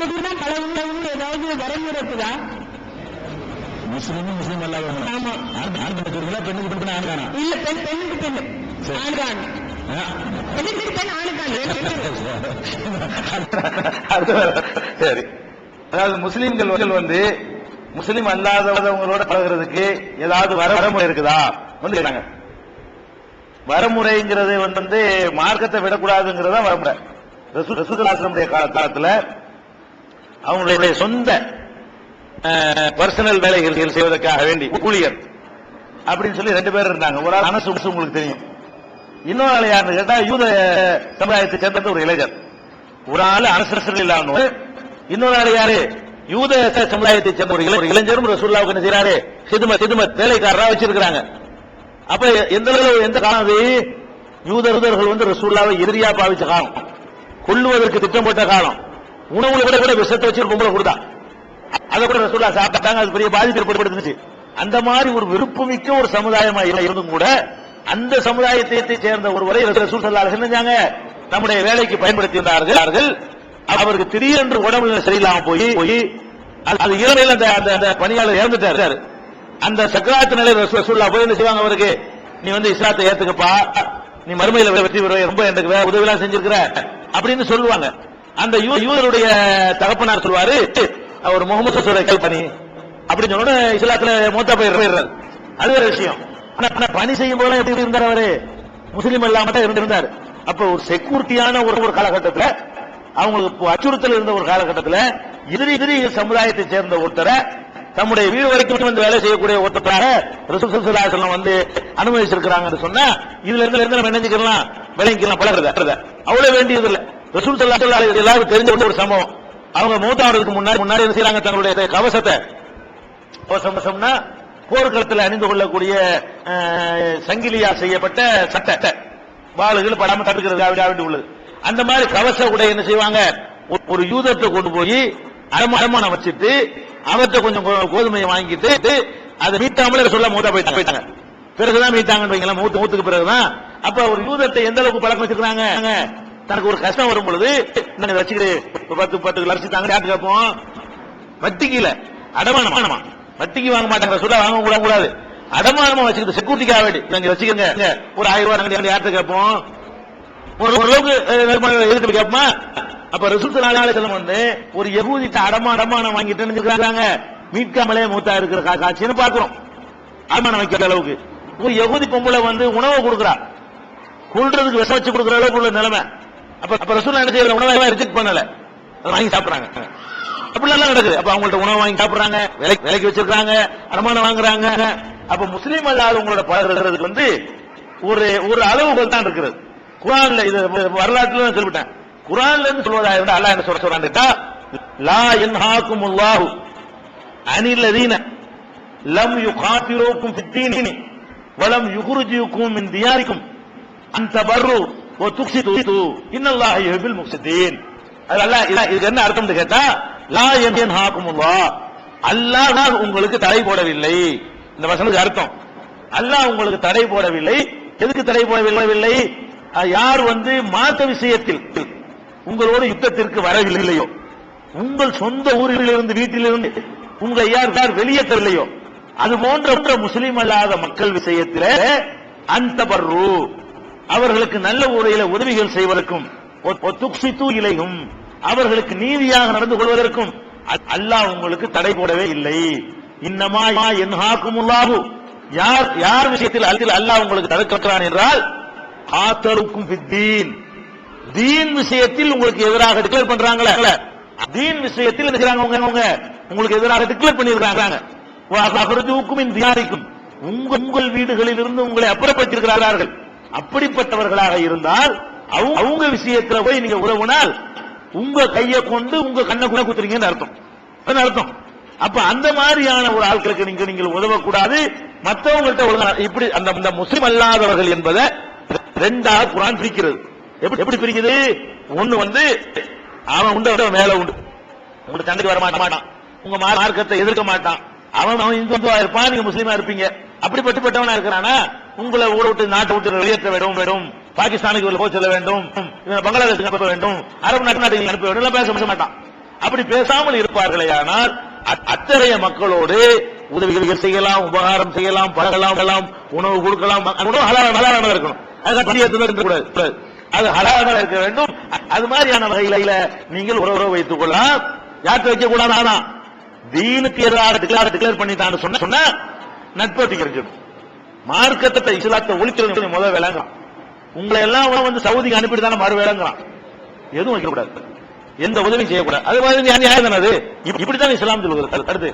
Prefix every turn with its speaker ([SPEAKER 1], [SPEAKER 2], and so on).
[SPEAKER 1] தான் பழகுங்க ஏதாவது இருக்குதா?
[SPEAKER 2] முஸ்லீமும் முஸ்லீம் அல்லாதவங்க
[SPEAKER 1] ஆமா.
[SPEAKER 2] ஆண் ஆண் பண்ணுறீங்களா பெண்ணுக்கு பெண்ணு ஆண் தானா
[SPEAKER 1] இல்ல பெண் பெண்ணுக்கு பெண்ணு.
[SPEAKER 2] சரி.
[SPEAKER 1] ஆண்கான்
[SPEAKER 2] ஆ.
[SPEAKER 1] பெண்ணுக்கு பெண்
[SPEAKER 3] வேற. சரி. அதாவது முஸ்லீம்கள் வந்து முஸ்லீம் அல்லாதவங்களோட பழகுறதுக்கு ஏதாவது வர- வரமுறை இருக்குதா? வந்து கேட்டாங்க. வரமுறைங்கிறது வந்து மார்க்கத்தை விடக்கூடாதுங்கிறதா வரமுறை. ரசூ- ரசூலுல்லாஹி கால- காலத்துல அவங்களுடைய சொந்த பர்சனல் வேலைகள் செய்வதற்காக வேண்டி ஊழியர் அப்படின்னு சொல்லி ரெண்டு பேர் இருந்தாங்க. ஒரு ஆள் அனசு உங்களுக்கு தெரியும். இன்னொரு ஆள் யாருன்னு கேட்டா யூத சமுதாயத்தை சேர்ந்த ஒரு இளைஞர். ஒரு ஆள் அனசரசர்கள் இல்லாமல் இன்னொரு ஆள் யாரு? யூத சமுதாயத்தை சேர்ந்த ஒரு இளைஞரும் ஒரு இளைஞரும் ரசூல்லாவுக்கு என்ன செய்யறாரு சிதும சிதும வேலைக்காரரா வச்சிருக்கிறாங்க. அப்ப எந்த அளவு எந்த காலம் அது யூதர்கள் வந்து ரசூல்லாவை எதிரியா பாவிச்ச காலம். கொல்லுவதற்கு திட்டம் போட்ட காலம். உணவுல கூட கூட விஷத்தை வச்சு ஒரு பொம்பளை கொடுத்தா. அதை கூட ரசூல்லா சாப்பிட்டாங்க அது பெரிய பாதிப்பு ஏற்படுத்துச்சு அந்த மாதிரி ஒரு விருப்பமிக்க ஒரு சமுதாயமா இருந்தும் கூட அந்த சமுதாயத்தை சேர்ந்த ஒருவரை ரசூல் சல்லா செஞ்சாங்க நம்முடைய வேலைக்கு பயன்படுத்தினார்கள் அவருக்கு திடீரென்று உடம்புல சரியில்லாம போய் போய் அது- அது இரவையில் அந்த அந்த- அந்த பணியாளர் இறந்துட்டார். அந்த சக்கராத்து நிலை ரசூல்லா போய் என்ன செய்வாங்க அவருக்கு? நீ வந்து இஸ்லாத்தை ஏத்துக்கப்பா. நீ மறுமையில வெற்றி பெறுவ. ரொம்ப எனக்கு உதவி எல்லாம் செஞ்சிருக்கிற. அப்படின்னு சொல்லுவாங்க. அந்த யூ- யூதருடைய தகப்பனார் சொல்வாரு அவர் முகமது ரசூலை கல் பணி. அப்படின்னு சொன்ன உடனே இஸ்லாத்துல மூத்தா போய் போயிடுறாரு. அது ஒரு விஷயம். ஆனா பணி செய்யும் போது எப்படி இருந்தார் அவரு? முஸ்லீம் இல்லாம தான் இருந்திருந்தார். அப்ப ஒரு செக்யூரிட்டியான ஒரு ஒரு காலகட்டத்துல அவங்களுக்கு அச்சுறுத்தல் இருந்த ஒரு காலகட்டத்துல எதிரி எதிரி சமுதாயத்தை சேர்ந்த ஒருத்தரை தம்முடைய வீடு வரைக்கும் வந்து வேலை செய்யக்கூடிய ஒருத்தராக ரசூல் வந்து அனுமதிச்சிருக்கிறாங்கன்னு சொன்னா இதுல இருந்து இருந்து நம்ம நினைஞ்சுக்கலாம் விளங்கிக்கலாம். பழகிறத அவ்வளவு வேண்டியது இல்லை. ரசூல் ஸல்லல்லாஹு அலைஹி வஸல்லம் தெரிஞ்ச ஒரு சம்பவம். அவங்க மூத்தாவதுக்கு முன்னாடி முன்னாடி என்ன செய்யறாங்க தங்களுடைய கவசத்தை கவசம்னா போர்க்களத்தில் அணிந்து கொள்ளக்கூடிய சங்கிலியா செய்யப்பட்ட சட்டத்தை வாளுகள் படாம தடுக்கிறது அப்படி உள்ளது. அந்த மாதிரி கவச உடை என்ன செய்வாங்க? ஒரு- ஒரு யூதத்தை கொண்டு போய் அடமா- வச்சுட்டு அவர்கிட்ட கொஞ்சம் கோ- கோதுமையை வாங்கிட்டு அதை மீட்டாமலே சொல்ல மூத்தா போயிட்டாங்க. பிறகுதான் மீட்டாங்கன்னு வைங்களேன் மூத்து மூத்துக்கு பிறகுதான். அப்ப ஒரு யூதத்தை எந்த அளவுக்கு பழக்கம் வச்சிருக்காங்க தனக்கு ஒரு கஷ்டம் வரும் பொழுது நாங்க வச்சுக்கிட்டு ஒரு பத்து பத்து லட்சம் தாங்க யாருக்கு கேட்போம்? வட்டிக்கு இல்ல அடமானம்? வட்டிக்கு வாங்க மாட்டாங்க சொல்ல வாங்க கூட கூடாது. அடமானமா வச்சுக்கிட்டு செக்யூரிட்டிக்காக வேண்டி நாங்க வச்சுக்கோங்க. ஒரு ஆயிரம் ரூபாய் நாங்க யார்கிட்ட கேட்போம்? ஒரு ஓரளவுக்கு அஹ், வருமானம் கேட்போமா? அப்ப ரிசுத்து நாளாள வந்து ஒரு யகூதிட்ட அடமா அடமானம் வாங்கிட்டு இருக்காங்க மீட்காமலே மூத்தா இருக்கிற காட்சின்னு பாக்குறோம் அடமானம் வைக்கிற அளவுக்கு. ஒரு எகுதி பொம்பளை வந்து உணவை கொடுக்குறா. கொள்றதுக்கு விஷம் வச்சு கொடுக்குற அளவுக்கு உள்ள நிலைமை. அப்ப அப்ப ரசூல் என்ன செய்யற உணவை ரிஜெக்ட் பண்ணல. அதை வாங்கி சாப்பிடுறாங்க. அப்படிலாம் நடக்குது. அப்ப அவங்கள்ட்ட உணவு வாங்கி சாப்பிடுறாங்க. விலைக்கு விலைக்கு வச்சிருக்காங்க அடமானம் வாங்குறாங்க. அப்ப முஸ்லீம் அல்லாத உங்களோட பழகிறதுக்கு வந்து ஒரு ஒரு அளவுகள் தான் இருக்கிறது குரான்ல இது வரலாற்றுல சொல்லிவிட்டேன். குரான்ல இருந்து சொல்வதா இருந்தா அல்லாஹ் என்ன சொல்ல சொல்றான்னு லா என்ஹாக்கும் அல்லாஹு அனில் லதீன லம் யுகாத்திரோக்கும் ஃபித்தீனி வலம் யுகுருஜியுக்கும் மின் தியாரிக்கும். அந்த பர்ரு ஓ அது அல்லாஹ் இதுக்கு என்ன அர்த்தம்னு கேட்டா லா யன்ஹாக்குமுல்லாஹ் அல்லாஹ் உங்களுக்கு தடை போடவில்லை. இந்த வசனத்துக்கு அர்த்தம். அல்லாஹ் உங்களுக்கு தடை போடவில்லை. எதுக்கு தடை போடவில்லை? யார் வந்து மாத்த விஷயத்தில் உங்களோட யுத்தத்திற்கு வரவில்லையோ உங்கள் சொந்த ஊரிலிருந்து வீட்டிலிருந்து உங்க யார் யார் வெளியேற்றவில்லையோ அது போன்ற முஸ்லீம் அல்லாத மக்கள் விஷயத்திலே அந்த பர்ரு அவர்களுக்கு நல்ல முறையில உதவிகள் செய்வதற்கும் இலையும் அவர்களுக்கு நீதியாக நடந்து கொள்வதற்கும் அல்லாஹ் உங்களுக்கு தடை போடவே இல்லை. இன்னமா என்ஹாக்குமுல்லாஹு. யார் யார் விஷயத்தில் அதில் அல்லாஹ் உங்களுக்கு தடுக்கிறான் என்றால் ஆத்தருக்கும் தீன். தீன் விஷயத்தில் உங்களுக்கு எதிராக டிக்ளேர் பண்றாங்களே. தீன் விஷயத்தில் இருக்கிறாங்க அவங்க அவங்க? உங்களுக்கு எதிராக டிக்ளேர் பண்ணியிருக்காங்க அகரஜுக்கும் தியாரிக்கும். உங்க உங்கள் வீடுகளில் இருந்து உங்களை அப்புறப்படுத்தியிருக்கிறார்கள். அப்படிப்பட்டவர்களாக இருந்தால் அவங்க அவங்க விஷயத்துல போய் நீங்க உறவுனால் உங்க கையை கொண்டு உங்க கண்ணை கூட குத்துறீங்கன்னு அர்த்தம். அதான் அர்த்தம். அப்ப அந்த மாதிரியான ஒரு ஆட்களுக்கு நீங்க நீங்கள் உதவக்கூடாது. மற்றவங்கள்ட்ட ஒழுங்கா இப்படி அந்த அந்த முஸ்லிம் அல்லாதவர்கள் என்பதை ரெண்டாக குரான் பிரிக்கிறது. எப்படி எப்படி பிரிக்குது? ஒண்ணு வந்து அவன் உண்டு அவன் மேல உண்டு. உங்களுக்கு சண்டைக்கு வர மாட்டான் உங்க மா- மார்க்கத்தை எதிர்க்க மாட்டான். அவன் அவன் இந்துவா இருப்பான் நீங்க முஸ்லீமா இருப்பீங்க. அப்படிப்பட்டப்பட்டவனா இருக்கிறானா? உங்களை ஊரை விட்டு நாட்டை விட்டு வெளியேற்ற வேண்டும் வேண்டும். பாகிஸ்தானுக்கு போய் செல்ல வேண்டும். பங்களாதேஷ் பங்களாதேஷுக்கு அனுப்ப வேண்டும். அரபு நாட்டு நாட்டுக்கு அனுப்ப வேண்டும். எல்லாம் பேச மாட்டான். அப்படி பேசாமல் இருப்பார்களே ஆனால் அத்தகைய மக்களோடு உதவிகள் செய்யலாம் உபகாரம் செய்யலாம் பழகலாம் உணவு கொடுக்கலாம். உணவு ஹலாலான இருக்கணும். கூடாது. அது ஹலாலாக இருக்க வேண்டும். அது மாதிரியான வகையில நீங்கள் உறவு வைத்துக் கொள்ளலாம். யார்கிட்ட வைக்க கூடாது ஆனா தீனுக்கு எதிராக டிக்ளேர் டிக்ளேர் பண்ணிட்டான்னு சொன்ன சொன்ன நட்பு வச்சுக்கணும் மார்க்கத்தை இஸ்லாத்தை ஒழிக்கிறது முதல் விளங்குறான் உங்களை எல்லாம் வந்து சவுதிக்கு அனுப்பிட்டு தானே மறு விளங்குறான் எதுவும் வைக்கக்கூடாது. எந்த உதவியும் செய்யக்கூடாது. அது மாதிரி நியாயம் தானே அது? இப்படித்தான் இஸ்லாம் சொல்லுகிறது. கருத்து